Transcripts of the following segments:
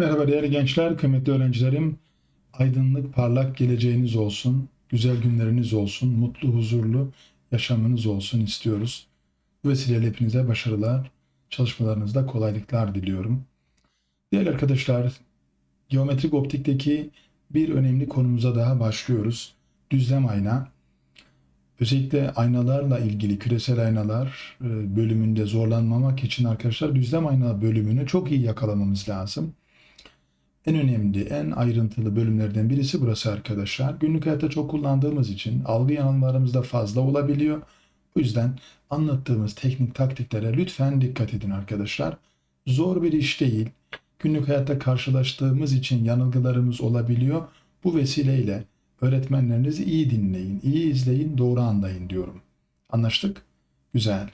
Merhaba değerli gençler, kıymetli öğrencilerim. Aydınlık, parlak geleceğiniz olsun, güzel günleriniz olsun, mutlu, huzurlu yaşamınız olsun istiyoruz. Bu vesileyle hepinize başarılar, çalışmalarınızda kolaylıklar diliyorum. Değerli arkadaşlar, geometrik optikteki bir önemli konumuza daha başlıyoruz. Düzlem ayna. Özellikle aynalarla ilgili küresel aynalar e, bölümünde zorlanmamak için arkadaşlar düzlem ayna bölümünü çok iyi yakalamamız lazım. En önemli, en ayrıntılı bölümlerden birisi burası arkadaşlar. Günlük hayatta çok kullandığımız için algı yanılmalarımız da fazla olabiliyor. Bu yüzden anlattığımız teknik taktiklere lütfen dikkat edin arkadaşlar. Zor bir iş değil. Günlük hayatta karşılaştığımız için yanılgılarımız olabiliyor. Bu vesileyle öğretmenlerinizi iyi dinleyin, iyi izleyin, doğru anlayın diyorum. Anlaştık? Güzel.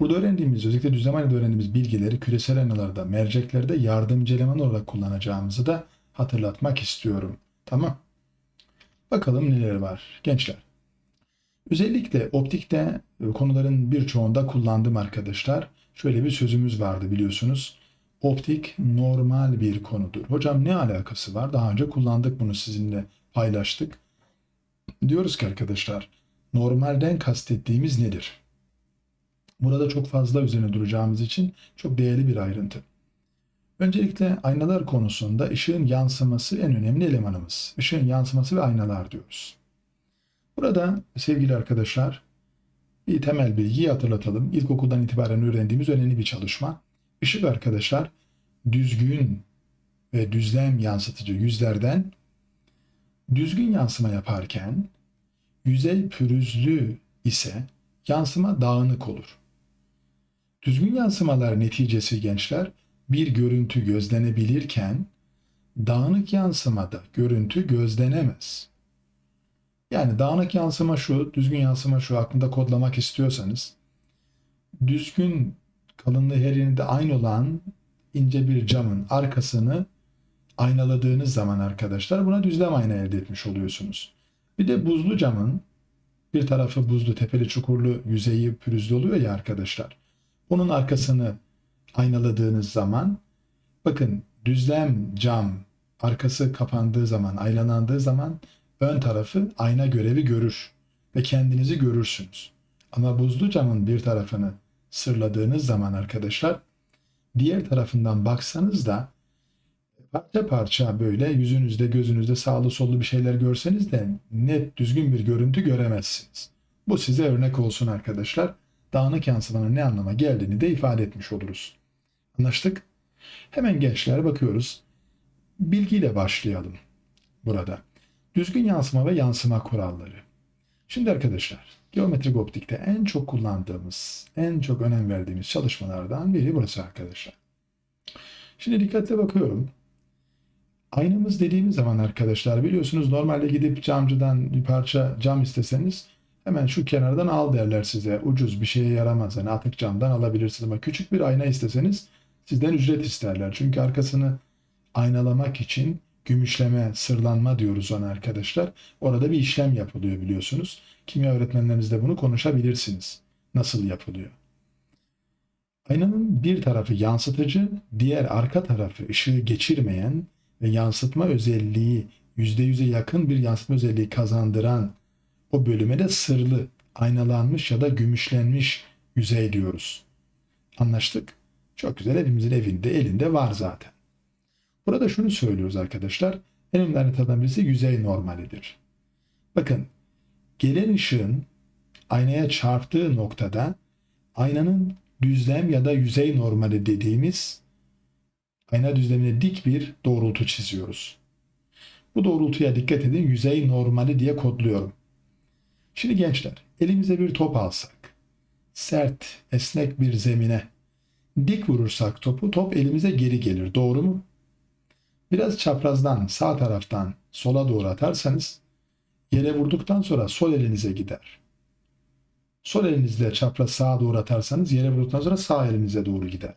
Burada öğrendiğimiz, özellikle düzlem öğrendiğimiz bilgileri küresel aynalarda, merceklerde yardımcı eleman olarak kullanacağımızı da hatırlatmak istiyorum. Tamam. Bakalım neler var gençler. Özellikle optikte e, konuların birçoğunda kullandığım arkadaşlar şöyle bir sözümüz vardı biliyorsunuz. Optik normal bir konudur. Hocam ne alakası var? Daha önce kullandık bunu sizinle paylaştık. Diyoruz ki arkadaşlar normalden kastettiğimiz nedir? Burada çok fazla üzerine duracağımız için çok değerli bir ayrıntı. Öncelikle aynalar konusunda ışığın yansıması en önemli elemanımız. Işığın yansıması ve aynalar diyoruz. Burada sevgili arkadaşlar bir temel bilgiyi hatırlatalım. İlkokuldan itibaren öğrendiğimiz önemli bir çalışma. Işık arkadaşlar düzgün ve düzlem yansıtıcı yüzlerden düzgün yansıma yaparken yüzey pürüzlü ise yansıma dağınık olur. Düzgün yansımalar neticesi gençler bir görüntü gözlenebilirken dağınık yansımada görüntü gözlenemez. Yani dağınık yansıma şu, düzgün yansıma şu aklında kodlamak istiyorsanız düzgün kalınlığı her yerinde aynı olan ince bir camın arkasını aynaladığınız zaman arkadaşlar buna düzlem ayna elde etmiş oluyorsunuz. Bir de buzlu camın bir tarafı buzlu, tepeli, çukurlu, yüzeyi pürüzlü oluyor ya arkadaşlar. Onun arkasını aynaladığınız zaman bakın düzlem cam arkası kapandığı zaman, aynalandığı zaman ön tarafı ayna görevi görür ve kendinizi görürsünüz. Ama buzlu camın bir tarafını sırladığınız zaman arkadaşlar diğer tarafından baksanız da parça parça böyle yüzünüzde gözünüzde sağlı sollu bir şeyler görseniz de net düzgün bir görüntü göremezsiniz. Bu size örnek olsun arkadaşlar. Dağınık yansımanın ne anlama geldiğini de ifade etmiş oluruz. Anlaştık? Hemen gençler bakıyoruz. Bilgiyle başlayalım burada. Düzgün yansıma ve yansıma kuralları. Şimdi arkadaşlar geometrik optikte en çok kullandığımız, en çok önem verdiğimiz çalışmalardan biri burası arkadaşlar. Şimdi dikkatle bakıyorum. Aynamız dediğimiz zaman arkadaşlar biliyorsunuz normalde gidip camcıdan bir parça cam isteseniz hemen şu kenardan al derler size. Ucuz bir şeye yaramaz. Yani atık camdan alabilirsiniz ama küçük bir ayna isteseniz sizden ücret isterler. Çünkü arkasını aynalamak için gümüşleme, sırlanma diyoruz ona arkadaşlar. Orada bir işlem yapılıyor biliyorsunuz. Kimya öğretmenlerinizle bunu konuşabilirsiniz. Nasıl yapılıyor? Aynanın bir tarafı yansıtıcı, diğer arka tarafı ışığı geçirmeyen ve yansıtma özelliği %100'e yakın bir yansıtma özelliği kazandıran o bölüme de sırlı, aynalanmış ya da gümüşlenmiş yüzey diyoruz. Anlaştık? Çok güzel hepimizin evinde, elinde var zaten. Burada şunu söylüyoruz arkadaşlar. En önemli haritadan birisi yüzey normalidir. Bakın, gelen ışığın aynaya çarptığı noktada aynanın düzlem ya da yüzey normali dediğimiz ayna düzlemine dik bir doğrultu çiziyoruz. Bu doğrultuya dikkat edin. Yüzey normali diye kodluyorum. Şimdi gençler, elimize bir top alsak, sert, esnek bir zemine dik vurursak topu, top elimize geri gelir. Doğru mu? Biraz çaprazdan, sağ taraftan sola doğru atarsanız yere vurduktan sonra sol elinize gider. Sol elinizle çapraz sağa doğru atarsanız yere vurduktan sonra sağ elinize doğru gider.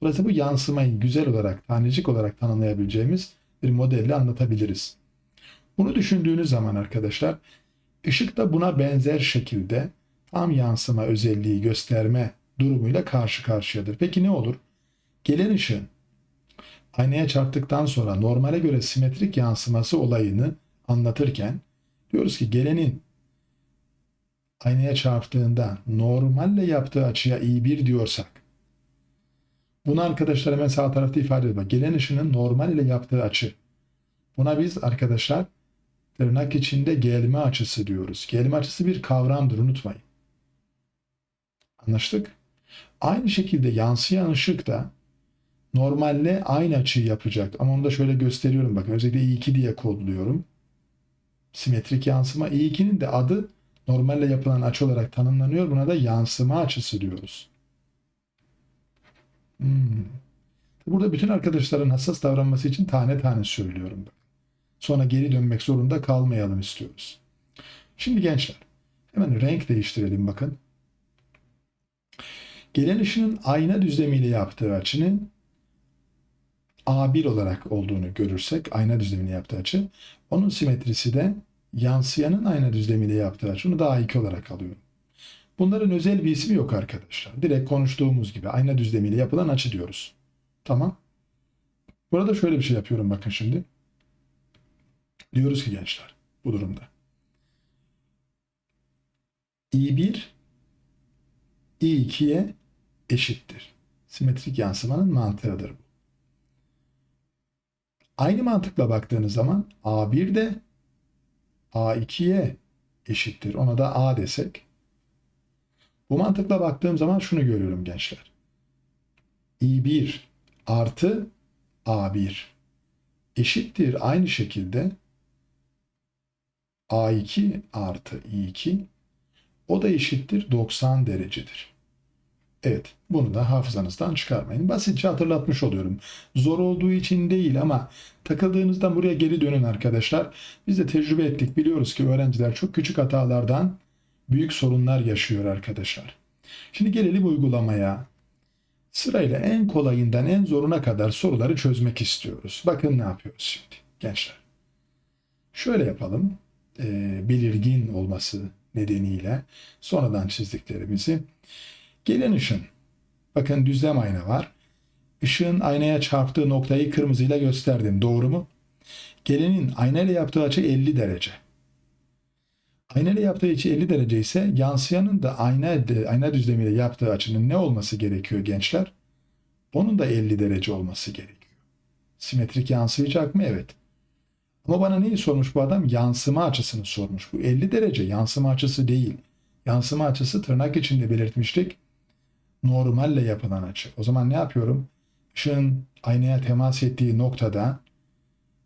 Burası bu yansımayı güzel olarak, tanecik olarak tanımlayabileceğimiz bir modelle anlatabiliriz. Bunu düşündüğünüz zaman arkadaşlar, ışık da buna benzer şekilde tam yansıma özelliği gösterme durumuyla karşı karşıyadır. Peki ne olur? Gelen ışığın aynaya çarptıktan sonra normale göre simetrik yansıması olayını anlatırken diyoruz ki gelenin aynaya çarptığında normalle yaptığı açıya i1 diyorsak bunu arkadaşlar hemen sağ tarafta ifade ediyor. Gelen ışının normal ile yaptığı açı. Buna biz arkadaşlar tırnak içinde gelme açısı diyoruz. Gelme açısı bir kavramdır unutmayın. Anlaştık? Aynı şekilde yansıyan ışık da normalle aynı açıyı yapacak. Ama onu da şöyle gösteriyorum bakın. Özellikle i2 diye kodluyorum. Simetrik yansıma. i2'nin de adı normalle yapılan açı olarak tanımlanıyor. Buna da yansıma açısı diyoruz. Hmm. Burada bütün arkadaşların hassas davranması için tane tane söylüyorum. Bak. Sonra geri dönmek zorunda kalmayalım istiyoruz. Şimdi gençler hemen renk değiştirelim bakın. Gelen ışının ayna düzlemiyle yaptığı açının A1 olarak olduğunu görürsek ayna düzlemiyle yaptığı açı onun simetrisi de yansıyanın ayna düzlemiyle yaptığı açı onu da A2 olarak alıyorum. Bunların özel bir ismi yok arkadaşlar. Direkt konuştuğumuz gibi ayna düzlemiyle yapılan açı diyoruz. Tamam. Burada şöyle bir şey yapıyorum bakın şimdi. Diyoruz ki gençler bu durumda. i1 i2'ye eşittir. Simetrik yansımanın mantığıdır bu. Aynı mantıkla baktığınız zaman A1 de A2'ye eşittir. Ona da A desek. Bu mantıkla baktığım zaman şunu görüyorum gençler. I1 artı A1 eşittir aynı şekilde A2 artı I2 o da eşittir 90 derecedir. Evet, bunu da hafızanızdan çıkarmayın. Basitçe hatırlatmış oluyorum. Zor olduğu için değil ama takıldığınızdan buraya geri dönün arkadaşlar. Biz de tecrübe ettik. Biliyoruz ki öğrenciler çok küçük hatalardan büyük sorunlar yaşıyor arkadaşlar. Şimdi gelelim uygulamaya. Sırayla en kolayından en zoruna kadar soruları çözmek istiyoruz. Bakın ne yapıyoruz şimdi gençler. Şöyle yapalım. E, belirgin olması nedeniyle sonradan çizdiklerimizi. Gelen ışın. Bakın düzlem ayna var. Işığın aynaya çarptığı noktayı kırmızıyla gösterdim. Doğru mu? Gelenin aynayla yaptığı açı 50 derece. Aynayla yaptığı açı 50 derece ise yansıyanın da ayna, ayna düzlemiyle yaptığı açının ne olması gerekiyor gençler? Onun da 50 derece olması gerekiyor. Simetrik yansıyacak mı? Evet. Ama bana neyi sormuş bu adam? Yansıma açısını sormuş. Bu 50 derece yansıma açısı değil. Yansıma açısı tırnak içinde belirtmiştik. Normalle yapılan açı. O zaman ne yapıyorum? Işığın aynaya temas ettiği noktada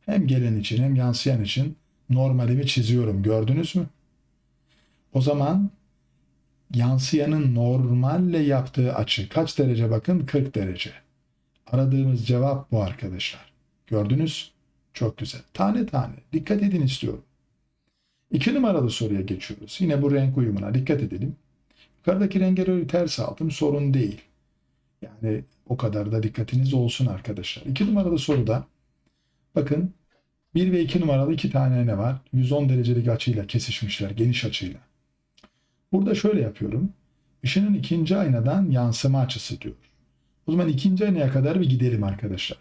hem gelen için hem yansıyan için normalimi çiziyorum. Gördünüz mü? O zaman yansıyanın normalle yaptığı açı kaç derece bakın? 40 derece. Aradığımız cevap bu arkadaşlar. Gördünüz? Çok güzel. Tane tane. Dikkat edin istiyorum. İki numaralı soruya geçiyoruz. Yine bu renk uyumuna dikkat edelim. Yukarıdaki rengeleri ters aldım. Sorun değil. Yani o kadar da dikkatiniz olsun arkadaşlar. İki numaralı soruda bakın 1 ve 2 numaralı iki tane ne var? 110 derecelik açıyla kesişmişler. Geniş açıyla. Burada şöyle yapıyorum. Işının ikinci aynadan yansıma açısı diyor. O zaman ikinci aynaya kadar bir gidelim arkadaşlar.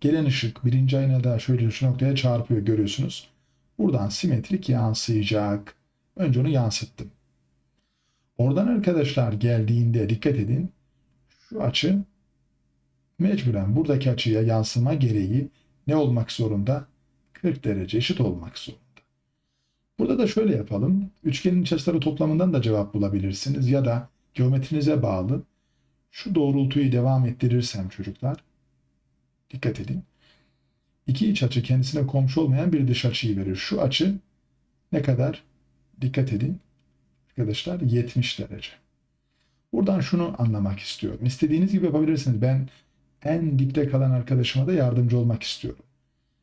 Gelen ışık birinci aynada şöyle şu noktaya çarpıyor görüyorsunuz. Buradan simetrik yansıyacak. Önce onu yansıttım. Oradan arkadaşlar geldiğinde dikkat edin. Şu açı mecburen buradaki açıya yansıma gereği ne olmak zorunda? 40 derece eşit olmak zorunda. Burada da şöyle yapalım. Üçgenin iç açıları toplamından da cevap bulabilirsiniz ya da geometrinize bağlı şu doğrultuyu devam ettirirsem çocuklar dikkat edin. İki iç açı kendisine komşu olmayan bir dış açıyı verir. Şu açı ne kadar? Dikkat edin arkadaşlar 70 derece. Buradan şunu anlamak istiyorum. İstediğiniz gibi yapabilirsiniz. Ben en dipte kalan arkadaşıma da yardımcı olmak istiyorum.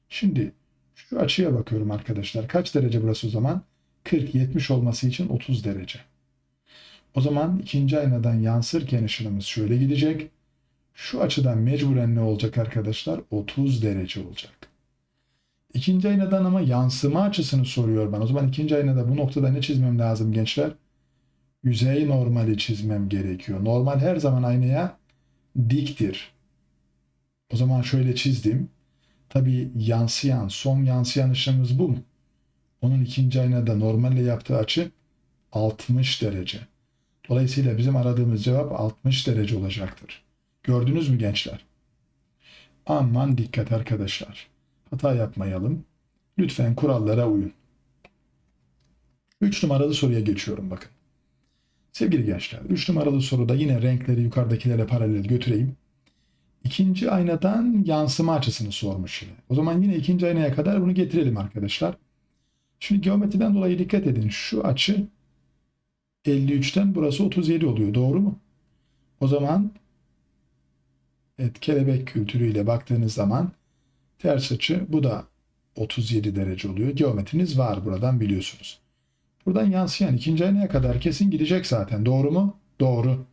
Şimdi şu açıya bakıyorum arkadaşlar. Kaç derece burası o zaman? 40-70 olması için 30 derece. O zaman ikinci aynadan yansırken ışınımız şöyle gidecek. Şu açıdan mecburen ne olacak arkadaşlar? 30 derece olacak. İkinci aynadan ama yansıma açısını soruyor bana. O zaman ikinci aynada bu noktada ne çizmem lazım gençler? Yüzey normali çizmem gerekiyor. Normal her zaman aynaya diktir. O zaman şöyle çizdim. Tabii yansıyan, son yansıyan ışığımız bu? Onun ikinci aynada normalle yaptığı açı 60 derece. Dolayısıyla bizim aradığımız cevap 60 derece olacaktır. Gördünüz mü gençler? Aman dikkat arkadaşlar. Hata yapmayalım. Lütfen kurallara uyun. 3 numaralı soruya geçiyorum bakın. Sevgili gençler, 3 numaralı soruda yine renkleri yukarıdakilere paralel götüreyim. İkinci aynadan yansıma açısını sormuş yine. O zaman yine ikinci aynaya kadar bunu getirelim arkadaşlar. Şimdi geometriden dolayı dikkat edin. Şu açı 53'ten burası 37 oluyor. Doğru mu? O zaman evet, kelebek kültürüyle baktığınız zaman ters açı bu da 37 derece oluyor. Geometriniz var buradan biliyorsunuz. Buradan yansıyan ikinci aynaya kadar kesin gidecek zaten. Doğru mu? Doğru.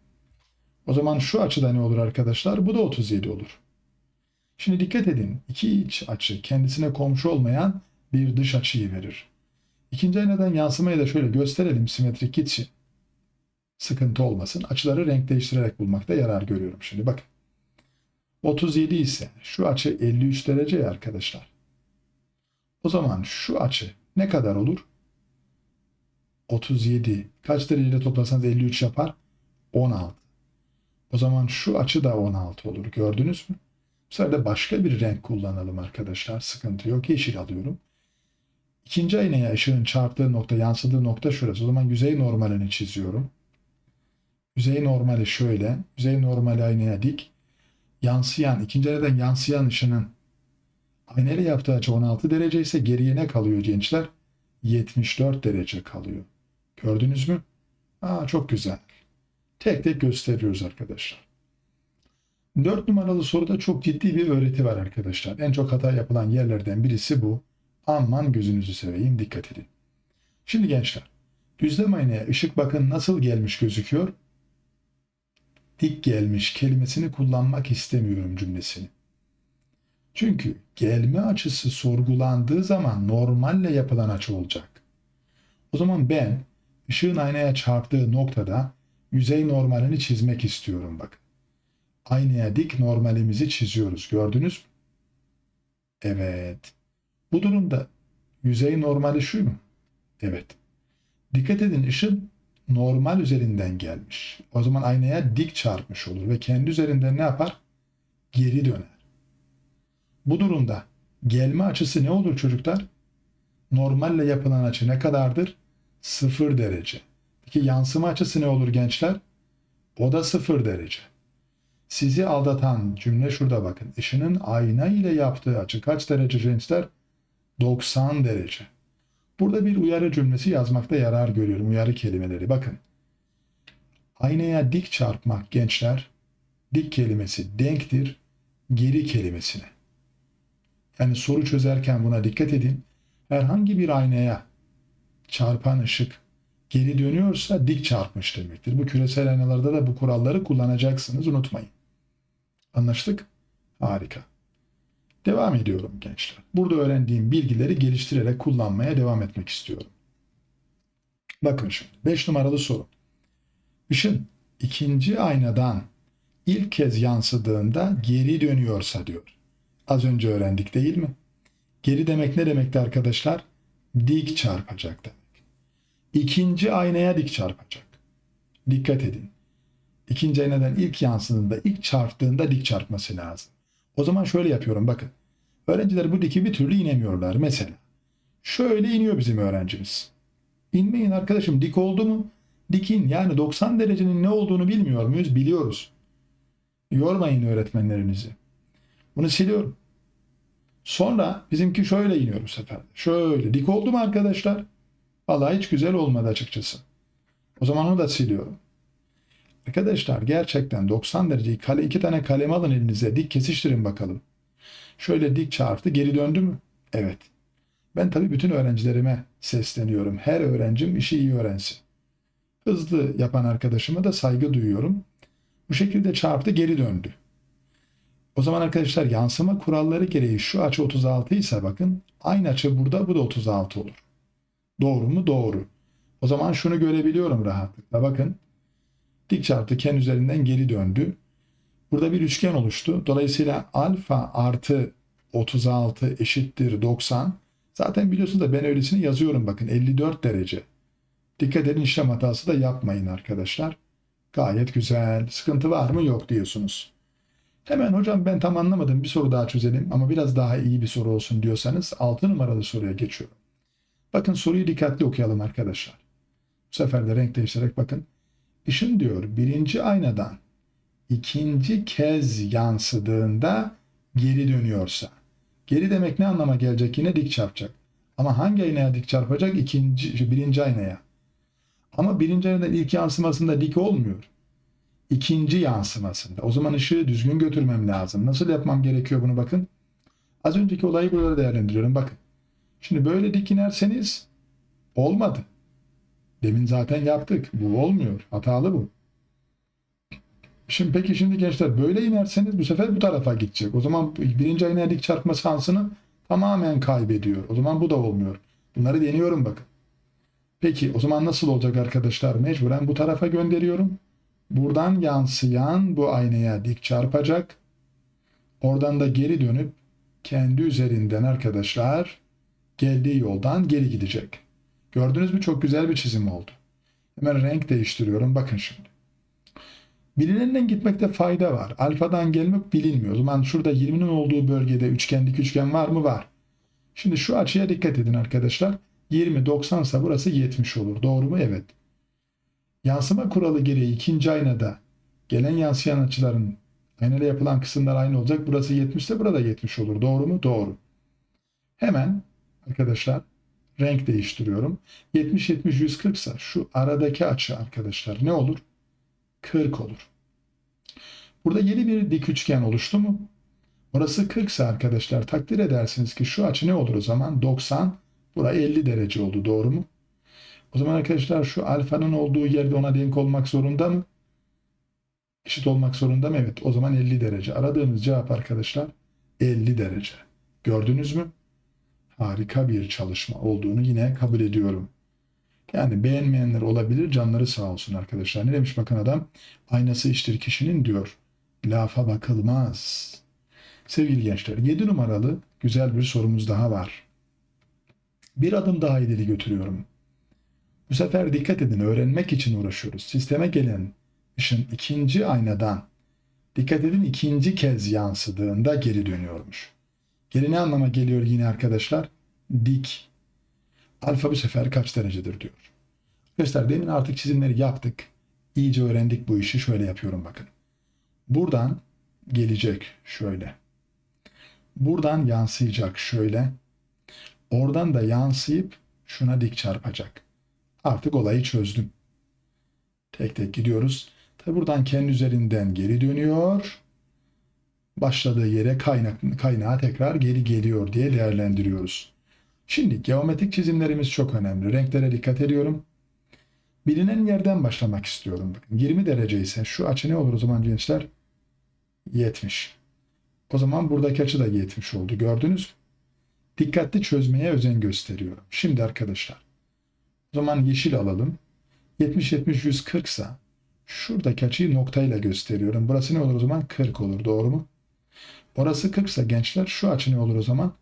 O zaman şu açıda ne olur arkadaşlar? Bu da 37 olur. Şimdi dikkat edin. İki iç açı kendisine komşu olmayan bir dış açıyı verir. İkinci aynadan yansımayı da şöyle gösterelim simetrik gitsin. Sıkıntı olmasın. Açıları renk değiştirerek bulmakta yarar görüyorum şimdi. Bakın. 37 ise şu açı 53 derece ya arkadaşlar. O zaman şu açı ne kadar olur? 37. Kaç dereceyle toplasanız 53 yapar? 16. O zaman şu açı da 16 olur. Gördünüz mü? Bu sefer de başka bir renk kullanalım arkadaşlar. Sıkıntı yok. Yeşil alıyorum. İkinci aynaya ışığın çarptığı nokta, yansıdığı nokta şurası. O zaman yüzey normalini çiziyorum. Yüzey normali şöyle. Yüzey normali aynaya dik. Yansıyan, ikinci aynadan yansıyan ışının aynayla yaptığı açı 16 derece ise geriye ne kalıyor gençler? 74 derece kalıyor. Gördünüz mü? Aa, çok güzel. Tek tek gösteriyoruz arkadaşlar. 4 numaralı soruda çok ciddi bir öğreti var arkadaşlar. En çok hata yapılan yerlerden birisi bu. Aman gözünüzü seveyim dikkat edin. Şimdi gençler, düzlem aynaya ışık bakın nasıl gelmiş gözüküyor? Dik gelmiş kelimesini kullanmak istemiyorum cümlesini. Çünkü gelme açısı sorgulandığı zaman normalle yapılan açı olacak. O zaman ben ışığın aynaya çarptığı noktada yüzey normalini çizmek istiyorum bak. Aynaya dik normalimizi çiziyoruz. Gördünüz mü? Evet. Bu durumda yüzey normali şu mu? Evet. Dikkat edin ışın normal üzerinden gelmiş. O zaman aynaya dik çarpmış olur ve kendi üzerinden ne yapar? Geri döner. Bu durumda gelme açısı ne olur çocuklar? Normalle yapılan açı ne kadardır? 0 derece. Peki yansıma açısı ne olur gençler? O da 0 derece. Sizi aldatan cümle şurada bakın. Işının ayna ile yaptığı açı kaç derece gençler? 90 derece. Burada bir uyarı cümlesi yazmakta yarar görüyorum. Uyarı kelimeleri. Bakın. Aynaya dik çarpmak gençler. Dik kelimesi denktir geri kelimesine. Yani soru çözerken buna dikkat edin. Herhangi bir aynaya çarpan ışık geri dönüyorsa dik çarpmış demektir. Bu küresel aynalarda da bu kuralları kullanacaksınız unutmayın. Anlaştık? Harika. Devam ediyorum gençler. Burada öğrendiğim bilgileri geliştirerek kullanmaya devam etmek istiyorum. Bakın şimdi 5 numaralı soru. Işın ikinci aynadan ilk kez yansıdığında geri dönüyorsa diyor. Az önce öğrendik değil mi? Geri demek ne demekti arkadaşlar? Dik çarpacak demek. İkinci aynaya dik çarpacak. Dikkat edin. İkinci aynadan ilk yansıdığında, ilk çarptığında dik çarpması lazım. O zaman şöyle yapıyorum bakın. Öğrenciler bu diki bir türlü inemiyorlar mesela. Şöyle iniyor bizim öğrencimiz. İnmeyin arkadaşım dik oldu mu? Dikin yani 90 derecenin ne olduğunu bilmiyor muyuz? Biliyoruz. Yormayın öğretmenlerinizi. Bunu siliyorum. Sonra bizimki şöyle iniyor bu sefer. Şöyle dik oldu mu arkadaşlar? Vallahi hiç güzel olmadı açıkçası. O zaman onu da siliyorum. Arkadaşlar gerçekten 90 dereceyi kale iki tane kalem alın elinize dik kesiştirin bakalım. Şöyle dik çarptı geri döndü mü? Evet. Ben tabii bütün öğrencilerime sesleniyorum. Her öğrencim işi iyi öğrensin. Hızlı yapan arkadaşıma da saygı duyuyorum. Bu şekilde çarptı geri döndü. O zaman arkadaşlar yansıma kuralları gereği şu açı 36 ise bakın aynı açı burada bu da 36 olur. Doğru mu? Doğru. O zaman şunu görebiliyorum rahatlıkla. Bakın dik çarptı ken üzerinden geri döndü. Burada bir üçgen oluştu. Dolayısıyla alfa artı 36 eşittir 90. Zaten biliyorsunuz da ben öylesine yazıyorum bakın 54 derece. Dikkat edin işlem hatası da yapmayın arkadaşlar. Gayet güzel. Sıkıntı var mı? Yok diyorsunuz. Hemen hocam ben tam anlamadım bir soru daha çözelim ama biraz daha iyi bir soru olsun diyorsanız 6 numaralı soruya geçiyorum. Bakın soruyu dikkatli okuyalım arkadaşlar. Bu sefer de renk değiştirerek bakın. Işın diyor birinci aynadan ikinci kez yansıdığında geri dönüyorsa. Geri demek ne anlama gelecek? Yine dik çarpacak. Ama hangi aynaya dik çarpacak? İkinci, birinci aynaya. Ama birinci aynadan ilk yansımasında dik olmuyor. İkinci yansımasında. O zaman ışığı düzgün götürmem lazım. Nasıl yapmam gerekiyor bunu bakın. Az önceki olayı burada değerlendiriyorum. Bakın. Şimdi böyle dik inerseniz olmadı. Demin zaten yaptık. Bu olmuyor. Hatalı bu. Şimdi peki şimdi gençler böyle inerseniz bu sefer bu tarafa gidecek. O zaman birinci aynaya dik çarpma şansını tamamen kaybediyor. O zaman bu da olmuyor. Bunları deniyorum bakın. Peki o zaman nasıl olacak arkadaşlar? Mecburen bu tarafa gönderiyorum. Buradan yansıyan bu aynaya dik çarpacak. Oradan da geri dönüp kendi üzerinden arkadaşlar geldiği yoldan geri gidecek. Gördünüz mü? Çok güzel bir çizim oldu. Hemen renk değiştiriyorum. Bakın şimdi. Bilinenden gitmekte fayda var. Alfadan gelmek bilinmiyor. O zaman şurada 20'nin olduğu bölgede üçgenlik üçgen var mı? Var. Şimdi şu açıya dikkat edin arkadaşlar. 20 90 ise burası 70 olur. Doğru mu? Evet. Yansıma kuralı gereği ikinci aynada gelen yansıyan açıların aynada yapılan kısımlar aynı olacak. Burası 70 ise burada 70 olur. Doğru mu? Doğru. Hemen arkadaşlar renk değiştiriyorum. 70 70 140 ise şu aradaki açı arkadaşlar ne olur? 40 olur. Burada yeni bir dik üçgen oluştu mu? Burası 40 ise arkadaşlar takdir edersiniz ki şu açı ne olur o zaman? 90. Bura 50 derece oldu. Doğru mu? O zaman arkadaşlar şu alfanın olduğu yerde ona denk olmak zorunda mı? Eşit olmak zorunda mı? Evet. O zaman 50 derece. Aradığımız cevap arkadaşlar 50 derece. Gördünüz mü? Harika bir çalışma olduğunu yine kabul ediyorum. Yani beğenmeyenler olabilir. Canları sağ olsun arkadaşlar. Ne demiş bakın adam? Aynası iştir kişinin diyor. Lafa bakılmaz. Sevgili gençler 7 numaralı güzel bir sorumuz daha var. Bir adım daha ileri götürüyorum. Bu sefer dikkat edin öğrenmek için uğraşıyoruz. Sisteme gelen ışın ikinci aynadan dikkat edin ikinci kez yansıdığında geri dönüyormuş. Geri ne anlama geliyor yine arkadaşlar? Dik. Alfa bu sefer kaç derecedir diyor. Arkadaşlar demin artık çizimleri yaptık. İyice öğrendik bu işi. Şöyle yapıyorum bakın. Buradan gelecek şöyle. Buradan yansıyacak şöyle. Oradan da yansıyıp şuna dik çarpacak. Artık olayı çözdüm. Tek tek gidiyoruz. Tabi buradan kendi üzerinden geri dönüyor. Başladığı yere kaynak, kaynağa tekrar geri geliyor diye değerlendiriyoruz. Şimdi geometrik çizimlerimiz çok önemli. Renklere dikkat ediyorum. Bilinen yerden başlamak istiyorum. Bakın 20 derece ise şu açı ne olur o zaman gençler? 70. O zaman buradaki açı da 70 oldu. Gördünüz mü? Dikkatli çözmeye özen gösteriyorum. Şimdi arkadaşlar o zaman yeşil alalım. 70 70 140 ise şuradaki açıyı noktayla gösteriyorum. Burası ne olur o zaman? 40 olur. Doğru mu? Orası 40 ise gençler şu açı ne olur o zaman?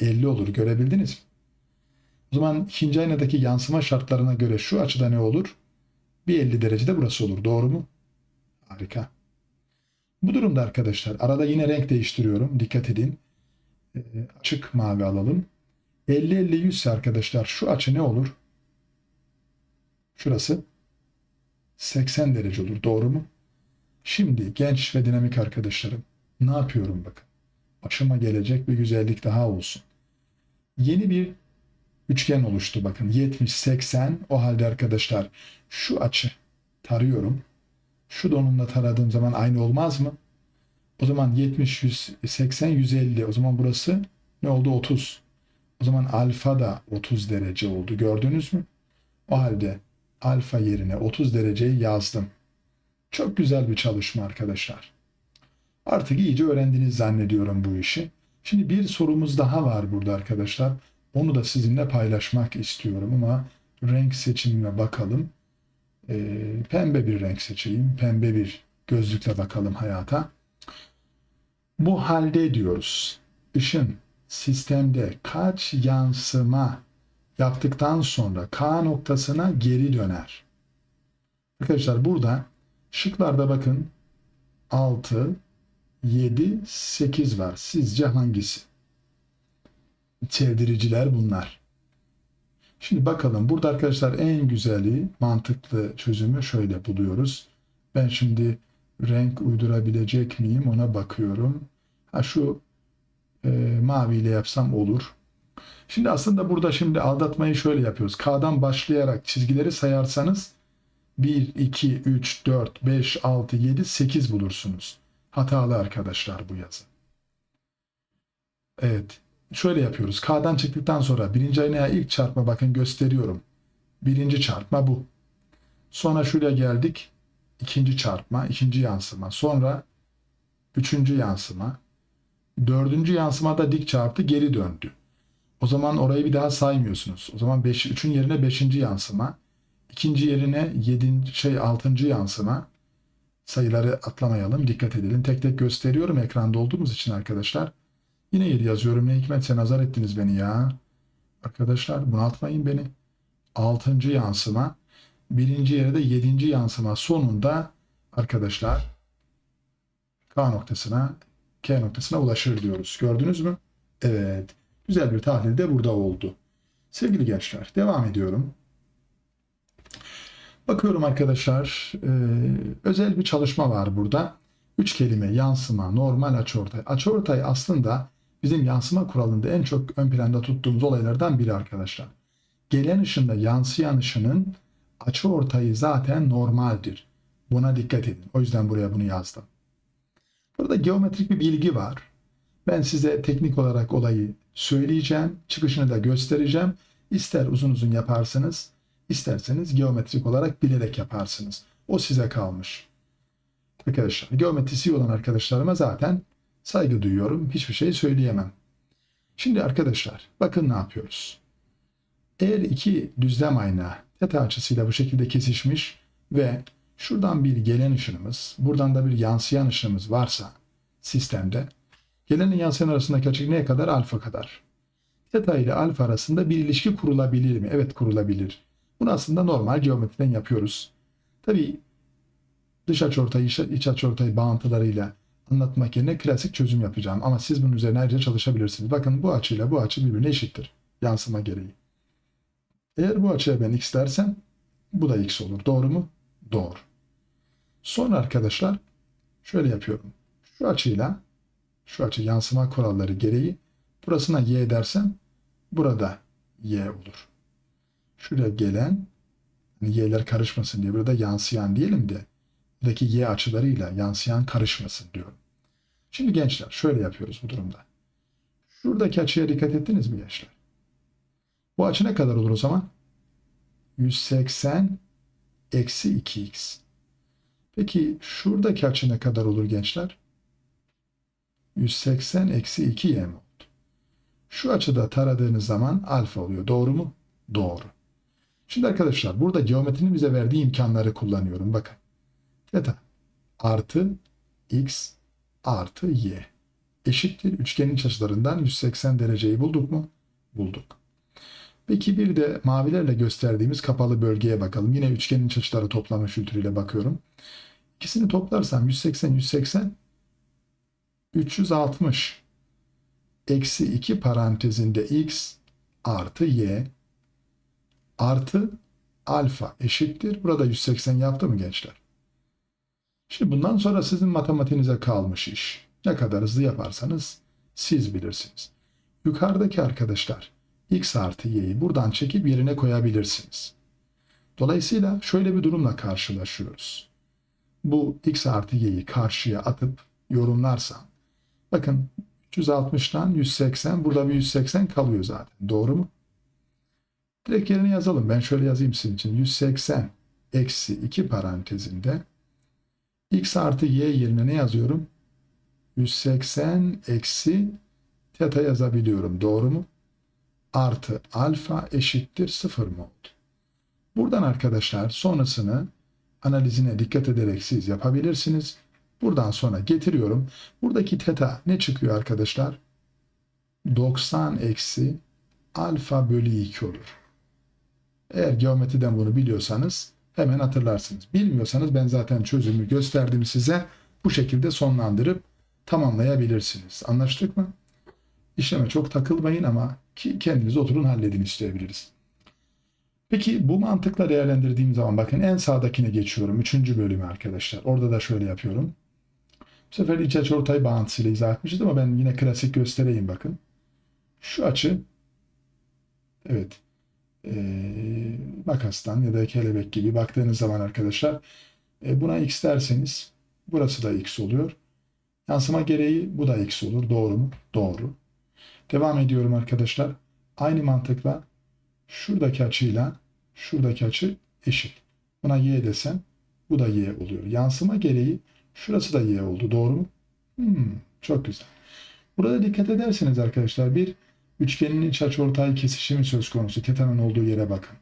50 olur. Görebildiniz mi? O zaman ikinci aynadaki yansıma şartlarına göre şu açıda ne olur? Bir 50 derecede burası olur. Doğru mu? Harika. Bu durumda arkadaşlar arada yine renk değiştiriyorum. Dikkat edin. E, açık mavi alalım. 50-50-100 ise arkadaşlar şu açı ne olur? Şurası 80 derece olur. Doğru mu? Şimdi genç ve dinamik arkadaşlarım ne yapıyorum bakın. Başıma gelecek bir güzellik daha olsun. Yeni bir üçgen oluştu bakın. 70-80 o halde arkadaşlar şu açı tarıyorum. Şu donumla taradığım zaman aynı olmaz mı? O zaman 70, 100, 80, 150. O zaman burası ne oldu? 30. O zaman alfa da 30 derece oldu. Gördünüz mü? O halde alfa yerine 30 dereceyi yazdım. Çok güzel bir çalışma arkadaşlar. Artık iyice öğrendiniz zannediyorum bu işi. Şimdi bir sorumuz daha var burada arkadaşlar. Onu da sizinle paylaşmak istiyorum ama renk seçimine bakalım. Ee, pembe bir renk seçeyim. Pembe bir gözlükle bakalım hayata. Bu halde diyoruz. ışın sistemde kaç yansıma yaptıktan sonra K noktasına geri döner? Arkadaşlar burada şıklarda bakın 6, 7, 8 var. Sizce hangisi? Çevdiriciler bunlar. Şimdi bakalım burada arkadaşlar en güzeli mantıklı çözümü şöyle buluyoruz. Ben şimdi renk uydurabilecek miyim ona bakıyorum. Ha şu e, maviyle yapsam olur. Şimdi aslında burada şimdi aldatmayı şöyle yapıyoruz. K'dan başlayarak çizgileri sayarsanız 1, 2, 3, 4, 5, 6, 7, 8 bulursunuz. Hatalı arkadaşlar bu yazı. Evet. Şöyle yapıyoruz. K'dan çıktıktan sonra birinci aynaya ilk çarpma bakın gösteriyorum. Birinci çarpma bu. Sonra şuraya geldik. İkinci çarpma, ikinci yansıma. Sonra üçüncü yansıma. Dördüncü yansımada dik çarptı geri döndü. O zaman orayı bir daha saymıyorsunuz. O zaman 5 3'ün yerine 5. yansıma, ikinci yerine 7. şey 6. yansıma. Sayıları atlamayalım, dikkat edelim. Tek tek gösteriyorum ekranda olduğumuz için arkadaşlar. Yine 7 yazıyorum. Ne hikmetse nazar ettiniz beni ya. Arkadaşlar bunaltmayın beni. 6. yansıma, birinci yere de 7. yansıma sonunda arkadaşlar K noktasına K noktasına ulaşır diyoruz. Gördünüz mü? Evet. Güzel bir tahlil de burada oldu. Sevgili gençler, devam ediyorum. Bakıyorum arkadaşlar, e, özel bir çalışma var burada. Üç kelime, yansıma, normal, açıortay. Açıortay aslında bizim yansıma kuralında en çok ön planda tuttuğumuz olaylardan biri arkadaşlar. Gelen ışında yansıyan ışının açıortayı zaten normaldir. Buna dikkat edin. O yüzden buraya bunu yazdım. Burada geometrik bir bilgi var. Ben size teknik olarak olayı söyleyeceğim. Çıkışını da göstereceğim. İster uzun uzun yaparsınız, isterseniz geometrik olarak bilerek yaparsınız. O size kalmış. Arkadaşlar, geometrisi olan arkadaşlarıma zaten saygı duyuyorum. Hiçbir şey söyleyemem. Şimdi arkadaşlar, bakın ne yapıyoruz. Eğer iki düzlem ayna teta açısıyla bu şekilde kesişmiş ve şuradan bir gelen ışınımız, buradan da bir yansıyan ışınımız varsa sistemde Gelenin yansıyan arasındaki açık neye kadar? Alfa kadar. Theta ile alfa arasında bir ilişki kurulabilir mi? Evet kurulabilir. Bunu aslında normal geometriden yapıyoruz. Tabi dış açıortay, iç açıortay bağıntılarıyla anlatmak yerine klasik çözüm yapacağım. Ama siz bunun üzerine ayrıca çalışabilirsiniz. Bakın bu açıyla bu açı birbirine eşittir. Yansıma gereği. Eğer bu açıya ben x dersem bu da x olur. Doğru mu? Doğru. Sonra arkadaşlar şöyle yapıyorum. Şu açıyla şu açı yansıma kuralları gereği burasına y dersem burada y olur. Şuraya gelen hani y'ler karışmasın diye burada yansıyan diyelim de buradaki y açılarıyla yansıyan karışmasın diyorum. Şimdi gençler şöyle yapıyoruz bu durumda. Şuradaki açıya dikkat ettiniz mi gençler? Bu açı ne kadar olur o zaman? 180 eksi 2x. Peki şuradaki açı ne kadar olur gençler? 180 eksi 2y mi oldu? Şu açıda taradığınız zaman alfa oluyor. Doğru mu? Doğru. Şimdi arkadaşlar burada geometrinin bize verdiği imkanları kullanıyorum. Bakın. Theta artı x artı y eşittir. Üçgenin iç açılarından 180 dereceyi bulduk mu? Bulduk. Peki bir de mavilerle gösterdiğimiz kapalı bölgeye bakalım. Yine üçgenin iç açıları toplama filtrüyle bakıyorum. İkisini toplarsam 180 180 360 eksi 2 parantezinde x artı y artı alfa eşittir. Burada 180 yaptı mı gençler? Şimdi bundan sonra sizin matematiğinize kalmış iş. Ne kadar hızlı yaparsanız siz bilirsiniz. Yukarıdaki arkadaşlar x artı y'yi buradan çekip yerine koyabilirsiniz. Dolayısıyla şöyle bir durumla karşılaşıyoruz. Bu x artı y'yi karşıya atıp yorumlarsam Bakın 360'dan 180 burada bir 180 kalıyor zaten. Doğru mu? Direkt yerine yazalım. Ben şöyle yazayım sizin için. 180 eksi 2 parantezinde x artı y yerine ne yazıyorum? 180 eksi teta yazabiliyorum. Doğru mu? Artı alfa eşittir 0 mı oldu? Buradan arkadaşlar sonrasını analizine dikkat ederek siz yapabilirsiniz. Buradan sonra getiriyorum. Buradaki teta ne çıkıyor arkadaşlar? 90 eksi alfa bölü 2 olur. Eğer geometriden bunu biliyorsanız hemen hatırlarsınız. Bilmiyorsanız ben zaten çözümü gösterdim size. Bu şekilde sonlandırıp tamamlayabilirsiniz. Anlaştık mı? İşleme çok takılmayın ama ki kendiniz oturun halledin isteyebiliriz. Peki bu mantıkla değerlendirdiğim zaman bakın en sağdakine geçiyorum. Üçüncü bölümü arkadaşlar. Orada da şöyle yapıyorum. Bu sefer iç açı ortay bağıntısıyla izah etmişiz ama ben yine klasik göstereyim bakın. Şu açı evet eee, makastan ya da kelebek gibi baktığınız zaman arkadaşlar e, buna x derseniz burası da x oluyor. Yansıma gereği bu da x olur. Doğru mu? Doğru. Devam ediyorum arkadaşlar. Aynı mantıkla şuradaki açıyla şuradaki açı eşit. Buna y desem bu da y oluyor. Yansıma gereği şurası da y oldu. Doğru mu? Hmm, çok güzel. Burada dikkat ederseniz arkadaşlar bir üçgenin iç açıortay kesişimi söz konusu. Tetanın olduğu yere bakın.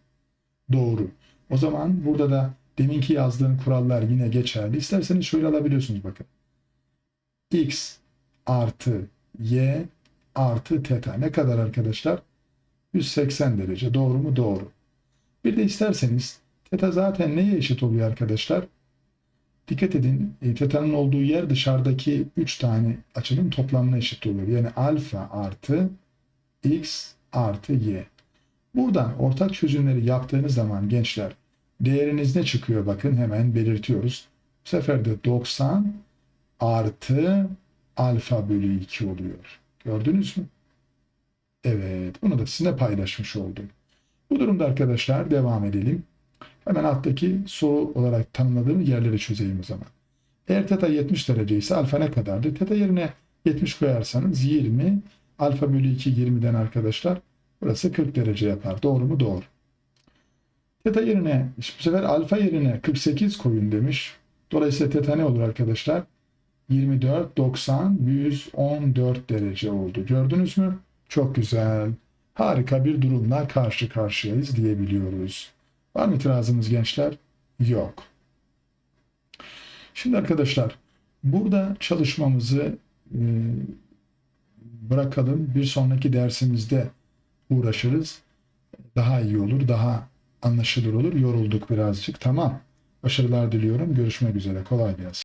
Doğru. O zaman burada da deminki yazdığım kurallar yine geçerli. İsterseniz şöyle alabiliyorsunuz bakın. x artı y artı teta. Ne kadar arkadaşlar? 180 derece. Doğru mu? Doğru. Bir de isterseniz teta zaten neye eşit oluyor arkadaşlar? Dikkat edin. E, teta'nın olduğu yer dışarıdaki 3 tane açının toplamına eşit oluyor. Yani alfa artı x artı y. Buradan ortak çözümleri yaptığınız zaman gençler değeriniz ne çıkıyor bakın hemen belirtiyoruz. Bu sefer de 90 artı alfa bölü 2 oluyor. Gördünüz mü? Evet, bunu da sizinle paylaşmış oldum. Bu durumda arkadaşlar devam edelim. Hemen alttaki soru olarak tanımladığım yerleri çözeyim o zaman. Eğer teta 70 derece ise alfa ne kadardır? Teta yerine 70 koyarsanız 20, alfa bölü 2 20'den arkadaşlar burası 40 derece yapar. Doğru mu? Doğru. Teta yerine, bu sefer alfa yerine 48 koyun demiş. Dolayısıyla teta ne olur arkadaşlar? 24, 90, 114 derece oldu. Gördünüz mü? Çok güzel. Harika bir durumla karşı karşıyayız diyebiliyoruz. Var mı itirazımız gençler? Yok. Şimdi arkadaşlar burada çalışmamızı e, bırakalım. Bir sonraki dersimizde uğraşırız. Daha iyi olur, daha anlaşılır olur. Yorulduk birazcık. Tamam. Başarılar diliyorum. Görüşmek üzere. Kolay gelsin.